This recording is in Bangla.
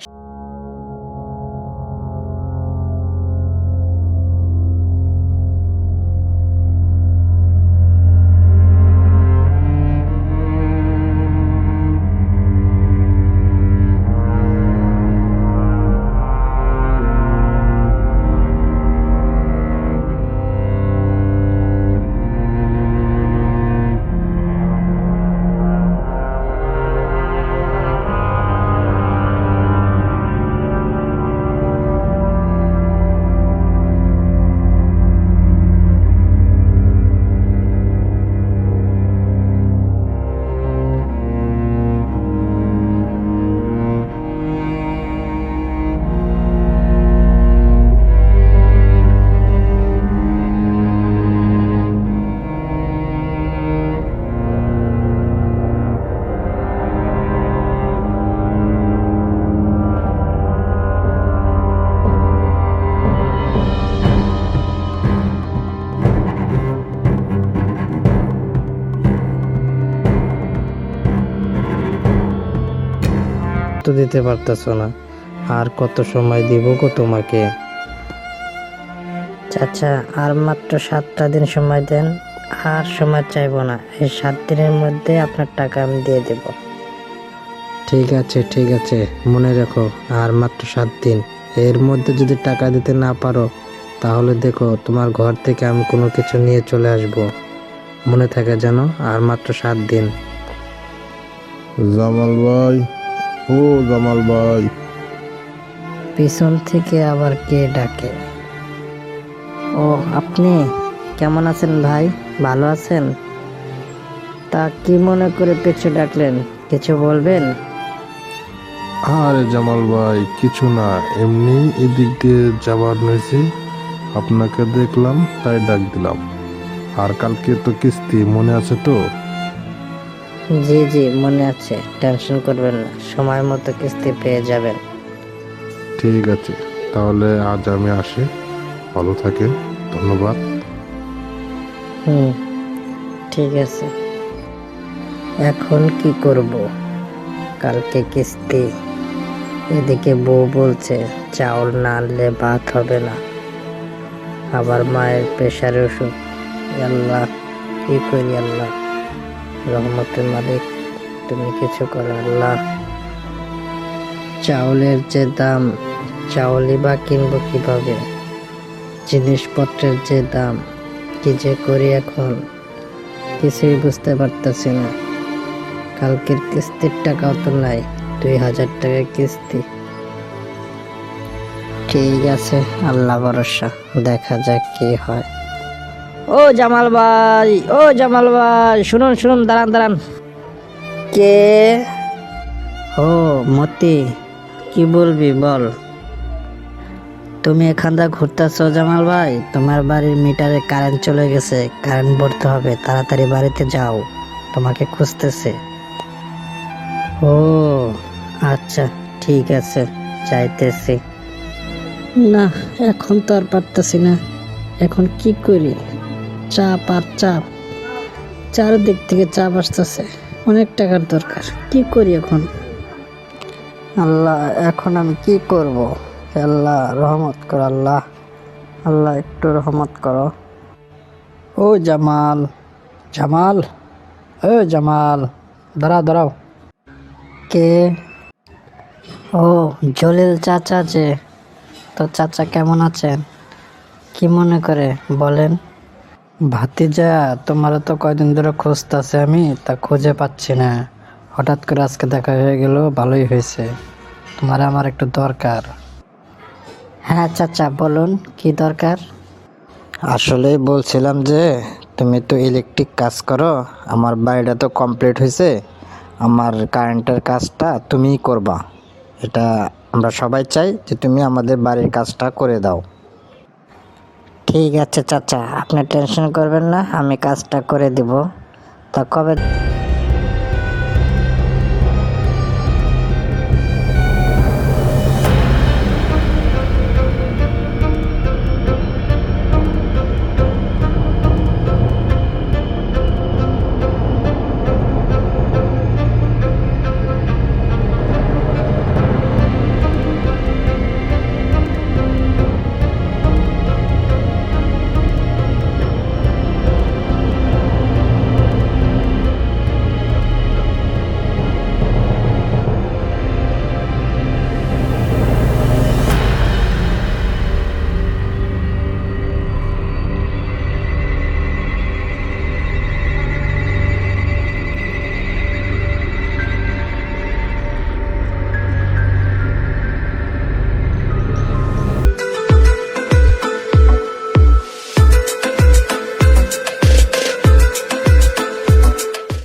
you তো দিতে পারতেছো না। আর কত সময় দিব গো তোমাকে? চাচা আর মাত্র সাতটা দিন সময় দেন আর সময় চাইব না। এই সাত দিনের মধ্যে আপনার টাকা আমি দিয়ে দেব। ঠিক আছে ঠিক আছে মনে রেখো আর মাত্র সাত দিন। এর মধ্যে যদি টাকা দিতে না পারো তাহলে দেখো তোমার ঘর থেকে আমি কোনো কিছু নিয়ে চলে আসব। মনে থাকে যেন আর মাত্র সাত দিন। জামাল ভাই ও জামাল ভাই। পিছন থেকে আবার কে ডাকে? ও আপনি কেমন আছেন ভাই? ভালো আছেন? তা কি মনে করে পেছু ডাকলেন? কিছু বলবেন? আরে জামাল ভাই কিছু না। এমনি এদিক দিয়ে যাবার নয়েছি আপনাকে দেখলাম তাই ডাক দিলাম। আর কালকে তো কিস্তি মনে আছে তো? জি জি মনে আছে। টেনশন করবেন না সময় মতো কিস্তি পেয়ে যাবেন। ঠিক আছে তাহলে আজ আমি আসি। ভালো থাকেন ধন্যবাদ। হুম ঠিক আছে। এখন কি করব? কালকে কিস্তি। এদিকে বউ বলছে চাউল না আনলে ভাত হবে না। আবার মায়ের প্রেশারের ওষুধ। আল্লাহ কি করি আল্লাহ? রহমতের মালিক, তুমি কিছু করো, আল্লাহ। চাউলের যে দাম, চাউলই বা কিনবো কীভাবে? জিনিসপত্রের যে দাম, কি যে করি এখন, কিছুই বুঝতে পারতেছি না। কালকের কিস্তির টাকাও তো নাই, দুই হাজার টাকা কিস্তি। ঠিক আছে, আল্লাহ ভরসা, দেখা যাক কি হয়। ও জামাল ভাই, ও জামাল ভাই, শুনুন শুনুন, দাঁড়ান দাঁড়ান। কে? ও, মতি, কি বলবি বল? তুমি এখান এখানটা ঘুরতেছো জামাল ভাই? তোমার বাড়ির মিটারে কারেন্ট চলে গেছে কারেন্ট ভরতে হবে, তাড়াতাড়ি বাড়িতে যাও, তোমাকে খুঁজতেছে। ও আচ্ছা ঠিক আছে, যাইতেছি। না, এখন তো আর পারতেছি না, এখন কি করি? চাপ আর চাপ। চারদিক থেকে চাপ আসতেছে। অনেক টাকার দরকার। কি করি এখন? আল্লাহ, এখন আমি কি করব? আল্লাহ, রহমত কর আল্লাহ। আল্লাহ, একটু রহমত করো। ও জামাল জামাল, ও জামাল। দাঁড়াও দাঁড়াও। কে? ও, জলিল চাচা যে। তো চাচা কেমন আছেন? কি মনে করে? বলেন। ভাতিজা তোমার তো কয়দিন ধরে খুঁজতেছে আমি তা খুঁজে পাচ্ছি না। হঠাৎ করে আজকে দেখা হয়ে গেল ভালোই হয়েছে। তোমার আমার একটু দরকার। হ্যাঁ চাচা বলুন কি দরকার? আসলে বলছিলাম যে তুমি তো ইলেকট্রিক কাজ করো আমার বাড়িটা তো কমপ্লিট হয়েছে আমার কারেন্টের কাজটা তুমিই করবা। এটা আমরা সবাই চাই যে তুমি আমাদের বাড়ির কাজটা করে দাও। ঠিক আছে চাচা। আপনি টেনশন করবেন না আমি কাজটা করে দিব। তা কবে